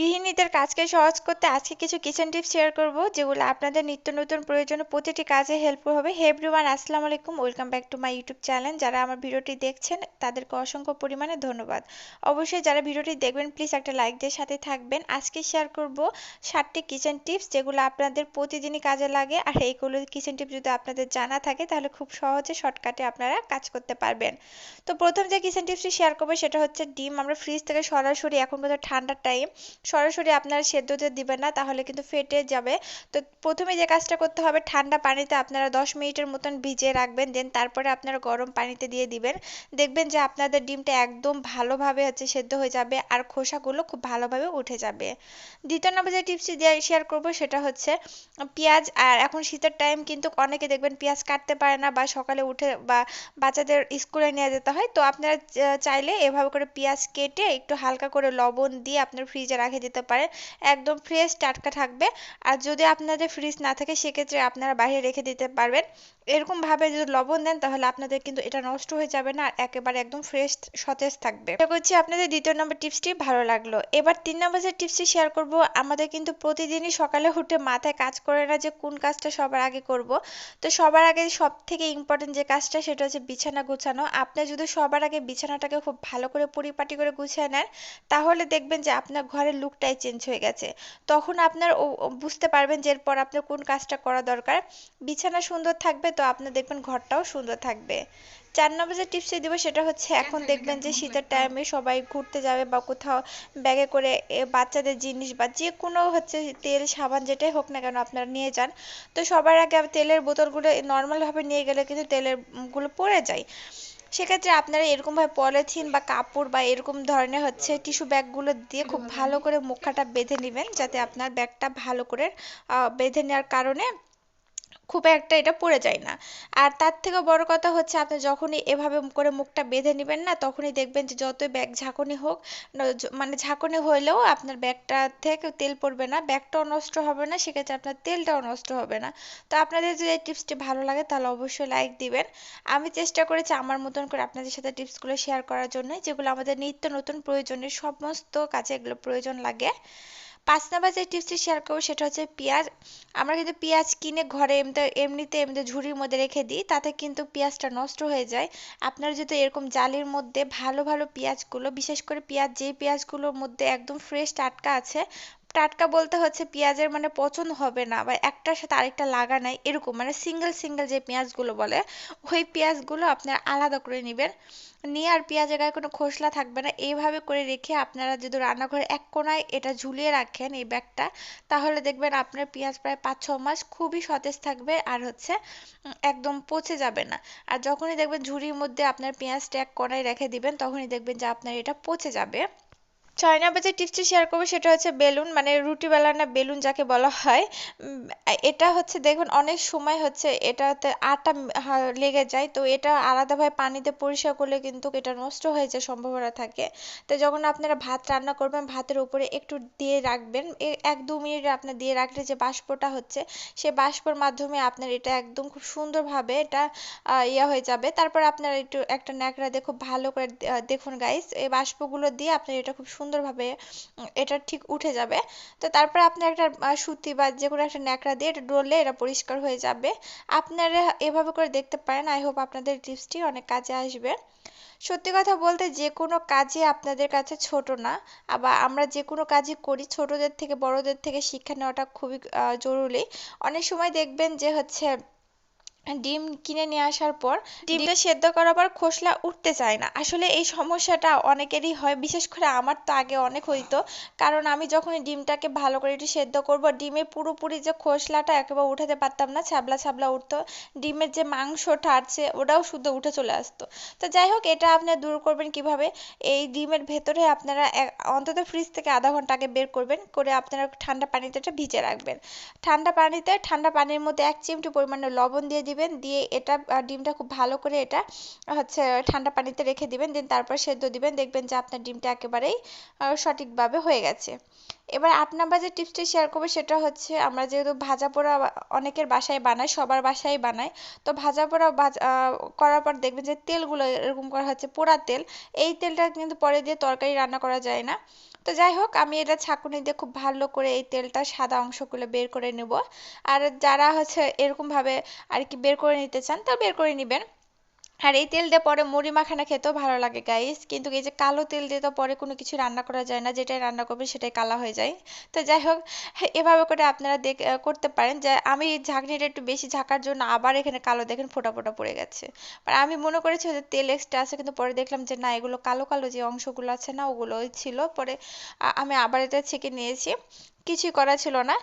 গৃহিণীদের কাজকে সহজ করতে আজকে কিছু কিচেন টিপস শেয়ার করব, যেগুলো আপনাদের নিত্য নতুন প্রয়োজনে প্রতিটি কাজে হেল্প হবে। হে এভরিওয়ান আসসালামু আলাইকুম। Welcome back to my YouTube channel যারা আমার ভিডিওটি দেখছেন, তাদেরকে অসংখ্য পরিমাণে ধন্যবাদ। অবশ্যই যারা ভিডিওটি দেখবেন প্লিজ একটা লাইক দিয়ে সাথে থাকবেন। আজকে শেয়ার করব সাতটি কিচেন টিপস যেগুলো আপনাদের প্রতিদিনই কাজে লাগে। আর এইগুলো কিচেন টিপস যদি আপনাদের জানা থাকে, তাহলে খুব সহজে শর্টকাটে আপনারা কাজ করতে পারবেন। তো প্রথম যে কিচেন টিপসটি শেয়ার করব, সেটা হচ্ছে ডিম। আমরা ফ্রিজ থেকে সরাসরি এখন কিন্তু ঠান্ডার টাইম সরাসরি আপনারা সেদ্ধতে দিবেন না, তাহলে কিন্তু ফেটে যাবে। তো প্রথমে যে কাজটা করতে হবে, ঠান্ডা পানিতে আপনারা দশ মিনিটের মতন ভিজিয়ে রাখবেন, দেন তারপরে আপনারা গরম পানিতে দিয়ে দিবেন। দেখবেন যে আপনাদের ডিমটা একদম ভালোভাবে হচ্ছে সেদ্ধ হয়ে যাবে, আর খোসাগুলো খুব ভালোভাবে উঠে যাবে। দ্বিতীয় নম্বর যে টিপসটি শেয়ার করব, সেটা হচ্ছে পেঁয়াজ, আর এখন শীতের টাইম কিন্তু অনেকে দেখবেন পেঁয়াজ কাটতে পারে না, বা সকালে উঠে বা বাচ্চাদের স্কুলে নিয়ে যেতে হয়। তো আপনারা চাইলে এভাবে করে পেঁয়াজ কেটে একটু হালকা করে লবণ দিয়ে আপনার ফ্রিজে রেখে দিতে পারেন। একদম ফ্রেশ টাটকা থাকবে। আর যদি আপনাদের ফ্রিজ না থাকে, সেক্ষেত্রে আপনারা বাইরে রেখে দিতে পারবেন। এরকমভাবে যদি লবণ দেন, তাহলে আপনাদের কিন্তু এটা নষ্ট হয়ে যাবে না, আর একেবারে একদম ফ্রেশ সতেজ থাকবে। আশা করছি আপনাদের দ্বিতীয় নম্বর টিপসটি ভালো লাগল। এবার তিন নম্বর যে টিপসটি শেয়ার করব, আমাদের কিন্তু প্রতিদিনই সকালে উঠে মাথায় কাজ করে না যে কোন কাজটা সবার আগে করব। তো সবার আগে সব থেকে ইম্পর্টেন্ট যে কাজটা, সেটা হচ্ছে বিছানা গুছানো। আপনি যদি সবার আগে বিছানাটাকে খুব ভালো করে পরিপাটি করে গুছিয়ে নেন, তাহলে দেখবেন যে আপনার ঘরের লুকটাই চেঞ্জ হয়ে গেছে। তখন আপনার বুঝতে পারবেন যে এরপর আপনার কোন কাজটা করা দরকার। বিছানা সুন্দর থাকবে তো আপনার দেখবেন ঘরটাও সুন্দর থাকবে। চার নম্বর যে টিপসটি দেবো সেটা হচ্ছে এখন দেখবেন যে শীতের টাইমে সবাই ঘুরতে যাবে বা কোথাও ব্যাগে করে বাচ্চাদের জিনিস বা যে কোনো হচ্ছে তেল, সাবান যেটাই হোক না কেন আপনারা নিয়ে যান। তো সবার আগে তেলের বোতলগুলো নর্মালভাবে নিয়ে গেলে কিন্তু তেলেরগুলো পড়ে যায়। সেক্ষেত্রে আপনারা এরকমভাবে পলিথিন বা কাপড় বা এরকম ধরনের হচ্ছে টিস্যু ব্যাগগুলো দিয়ে খুব ভালো করে মুখাটা বেঁধে নেবেন, যাতে আপনার ব্যাগটা ভালো করে বেঁধে নেওয়ার কারণে খুব একটা এটা পড়ে যায় না। আর তার থেকেও বড় কথা হচ্ছে, আপনি যখনই এভাবে করে মুখটা বেঁধে নেবেন না, তখনই দেখবেন যে যতই ব্যাগ ঝাঁকুনি হোক মানে ঝাঁকুনি হইলেও আপনার ব্যাগটা থেকে তেল পড়বে না, ব্যাগটাও নষ্ট হবে না, সেক্ষেত্রে আপনার তেলটাও নষ্ট হবে না। তো আপনাদের যদি এই টিপসটি ভালো লাগে, তাহলে অবশ্যই লাইক দিবেন। আমি চেষ্টা করেছি আমার মতন করে আপনাদের সাথে টিপসগুলো শেয়ার করার জন্য যেগুলো আমাদের নিত্য নতুন প্রয়োজনের সমস্ত কাজে এগুলো প্রয়োজন লাগে। পাঁচ নাম্বার যে টিপসটি শেয়ার করব, সেটা হচ্ছে পেঁয়াজ। আমরা কিন্তু পেঁয়াজ কিনে ঘরে এমনিতে এমনিতে এমনিতে ঝুড়ির মধ্যে রেখে দিই, তাতে কিন্তু পেঁয়াজটা নষ্ট হয়ে যায়। আপনারা যদি এরকম জালের মধ্যে ভালো ভালো পেঁয়াজগুলো, বিশেষ করে পেঁয়াজ যে পেঁয়াজগুলোর মধ্যে একদম ফ্রেশ টাটকা আছে টাটকা বলতে হচ্ছে পেঁয়াজের মানে পছন্দ হবে না বা একটার সাথে আরেকটা লাগা নাই, এরকম মানে সিঙ্গেল সিঙ্গেল যে পেঁয়াজগুলো বলে, ওই পেঁয়াজগুলো আপনারা আলাদা করে নেবেন। নিয়ে আর পেঁয়াজের গায়ে কোনো খোসলা থাকবে না, এইভাবে করে রেখে আপনারা যদি রান্নাঘরে এক কোনায় এটা ঝুলিয়ে রাখেন এই ব্যাগটা, তাহলে দেখবেন আপনার পেঁয়াজ প্রায় পাঁচ ছ মাস খুবই সতেজ থাকবে আর হচ্ছে একদম পচে যাবে না। আর যখনই দেখবেন ঝুড়ির মধ্যে আপনার পেঁয়াজটা এক কোনায় রেখে দিবেন, তখনই দেখবেন যে আপনার এটা পচে যাবে। নম্বর যে টিপসটি শেয়ার করব সেটা হচ্ছে বেলুন মানে রুটি বেলানা বেলুন যাকে বলা হয়। এটা হচ্ছে দেখুন অনেক সময় হচ্ছে এটাতে আটা লেগে যায়, তো এটা আলাদাভাবে পানিতে পরিষ্কার করলে কিন্তু এটা নষ্ট হয়ে যাওয়ার সম্ভাবনা থাকে। তো যখন আপনারা ভাত রান্না করবেন, ভাতের উপরে একটু দিয়ে রাখবেন এক দু মিনিট আপনার দিয়ে রাখলে যে বাষ্পটা হচ্ছে, সে বাষ্পর মাধ্যমে আপনার এটা একদম খুব সুন্দরভাবে এটা ইয়া হয়ে যাবে। তারপর আপনারা একটু একটা ন্যাকড়া দিয়ে খুব ভালো করে দেখুন গাইস এই বাষ্পগুলো দিয়ে আপনার এটা খুব সুন্দরভাবে এটা ঠিক উঠে যাবে। তো তারপর আপনি একটা সুতি বা যে কোনো একটা ন্যাকড়া দিয়ে এটা ডললে এটা পরিষ্কার হয়ে যাবে। আপনারা এভাবে করে দেখতে পারেন। আই হোপ আপনাদের টিপসটি অনেক কাজে আসবে। সত্যি কথা বলতে যে কোনো কাজই আপনাদের কাছে ছোট না। আবার আমরা যে কোনো কাজই করি, ছোটদের থেকে, বড়দের থেকে শিক্ষা নেওয়াটা খুবই জরুরি। অনেক সময় দেখবেন যে হচ্ছে ডিম কিনে নিয়ে আসার পর ডিমটা সেদ্ধ করার পর খোসলা উঠতে চায় না। আসলে এই সমস্যাটা অনেকেরই হয়, বিশেষ করে আমার তো আগে অনেক হইতো। কারণ আমি যখন ডিমটাকে ভালো করে একটু সেদ্ধ করব ডিমের পুরোপুরি যে খোসলাটা একেবারে উঠাতে পারতাম না ছ্যাবলা ছ্যাবলা উঠতো। ডিমের যে মাংসটা আছে, ওটাও শুদ্ধ উঠে চলে আসতো। তো যাই হোক, এটা আপনি দূর করবেন কীভাবে? এই ডিমের ভেতরে আপনারা অন্তত ফ্রিজ থেকে আধা ঘণ্টা আগে বের করবেন, করে আপনারা ঠান্ডা পানিতে এটা ভিজে রাখবেন। ঠান্ডা পানিতে, ঠান্ডা পানির মধ্যে এক চিমটি পরিমাণে লবণ দিয়ে দিবেন। দিয়ে এটা ডিমটা খুব ভালো করে এটা, হচ্ছে, ঠান্ডা পানিতে রেখে দিবেন, দেন তারপর সেদ্ধ দিবেন, দেখবেন যে আপনার ডিমটা একেবারেই সঠিকভাবে হয়ে গেছে। এবার আট নাম্বার যে টিপসটি শেয়ার করব, সেটা হচ্ছে আমরা যেহেতু ভাজা পোড়া অনেকের বাসায় বানাই সবার বাসায় বানাই তো ভাজা পোড়া করার পর দেখবেন যে তেলগুলো এরকম করা হচ্ছে, পোড়া তেল, এই তেলটা কিন্তু পরে দিয়ে তরকারি রান্না করা যায় না। তো যাই হোক, আমি এটা ছাঁকুনি দিয়ে খুব ভালো করে এই তেলটা সাদা অংশগুলো বের করে নেব। আর যারা হচ্ছে এরকমভাবে আর কি বের করে নিতে চান তা বের করে নেবেন। আর এই তেল দিয়ে পরে মুড়ি মাখানা খেতেও ভালো লাগে গাইস কিন্তু এই যে কালো তেল দিয়ে তো পরে কোনো কিছু রান্না করা যায় না, যেটাই রান্না করবে সেটাই কালা হয়ে যায়। তো যাই হোক এভাবে করে আপনারা দেখ করতে পারেন। যে আমি ঝাঁকনিটা একটু বেশি ঝাঁকার জন্য আবার এখানে কালো দেখেন ফোটা ফোটা পড়ে গেছে। আর আমি মনে করেছি যে তেল এক্সট্রা আছে, কিন্তু পরে দেখলাম যে না, এগুলো কালো কালো যে অংশগুলো আছে না, ওগুলোই ছিল। পরে আমি আবার এটা ছেঁকে নিয়েছি। কিছুই করা ছিল না।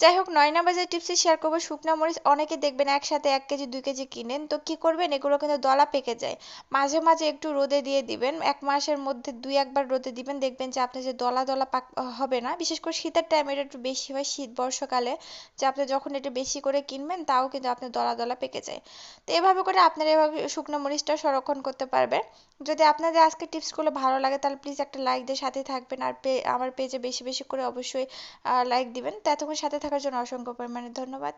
যাই হোক নয় নাম্বার যে টিপসটি শেয়ার করব, শুকনা মরিচ অনেকে দেখবেন একসাথে এক কেজি, দুই কেজি কিনেন। তো কি করবেন? এগুলো কিন্তু দলা পেকে যায়। মাঝে মাঝে একটু রোদে দিয়ে দিবেন। এক মাসের মধ্যে দুই একবার রোদে দিবেন। দেখবেন যে আপনার যে দলা দলা পাক হবে না। বিশেষ করে শীতের টাইমে এটা একটু বেশি হয়, শীত বর্ষাকালে। যে আপনি যখন একটু বেশি করে কিনবেন, তাও কিন্তু আপনার দলা দলা পেকে যায়। তো এভাবে করে আপনারা এভাবে শুকনো মরিচটা সংরক্ষণ করতে পারবেন। যদি আপনাদের আজকে টিপসগুলো ভালো লাগে, তাহলে প্লিজ একটা লাইক দিয়ে সাথে থাকবেন। আর আমার পেজে বেশি বেশি করে অবশ্যই লাইক দিবেন। তো এতক্ষণ সাথে থাকার জন্য অসংখ্য পরিমাণে ধন্যবাদ।